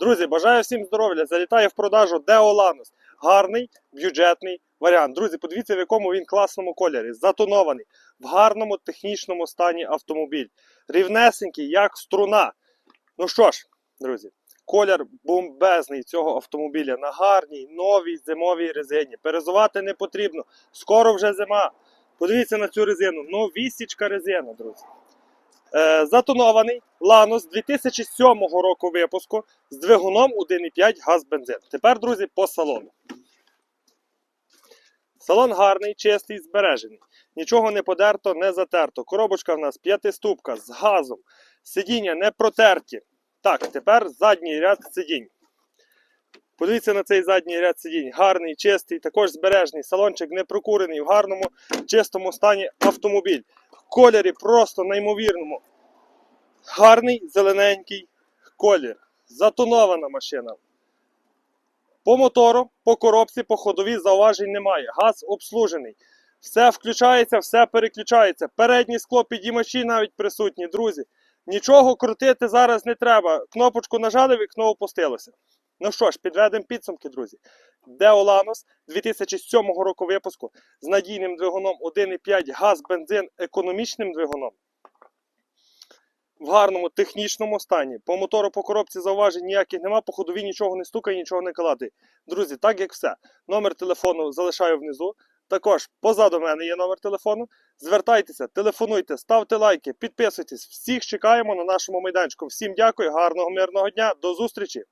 Друзі, бажаю всім здоров'я. Залітає в продажу Lanos. Гарний бюджетний варіант. Друзі, подивіться, в якому він класному кольорі. Затонований, в гарному технічному стані автомобіль. Рівнесенький, як струна. Ну що ж, друзі, колір бомбезний цього автомобіля на гарній, новій зимовій резині. Перезувати не потрібно. Скоро вже зима. Подивіться на цю резину. Новісічка резина, друзі. Е, затонований Ланос 2007 року випуску з двигуном 1,5 газ-бензин. Тепер, друзі, по салону. Салон гарний, чистий, збережений. Нічого не подерто, не затерто. Коробочка в нас п'ятиступка з газом. Сидіння не протерті. Так, тепер задній ряд сидінь. Подивіться на цей задній ряд сидінь. Гарний, чистий, також збережений. Салончик не прокурений, в гарному, чистому стані автомобіль. Кольорі просто неймовірному. Гарний зелененький колір. Затонована машина. По мотору, по коробці, по ходовій зауважень немає. Газ обслужений. Все включається, все переключається. Переднє скло підіймачі навіть присутні, друзі. Нічого крутити зараз не треба. Кнопочку нажали, вікно опустилося. Ну що ж, підведемо підсумки, друзі. Lanos 2007 року випуску з надійним двигуном 1,5 газ, бензин, економічним двигуном. В гарному технічному стані. По мотору, по коробці зауважень ніяких нема, по ходові нічого не стукає, нічого не калатає. Друзі, так як все. Номер телефону залишаю внизу. Також позаду мене є номер телефону. Звертайтеся, телефонуйте, ставте лайки, підписуйтесь. Всіх чекаємо на нашому майданчику. Всім дякую, гарного мирного дня, до зустрічі!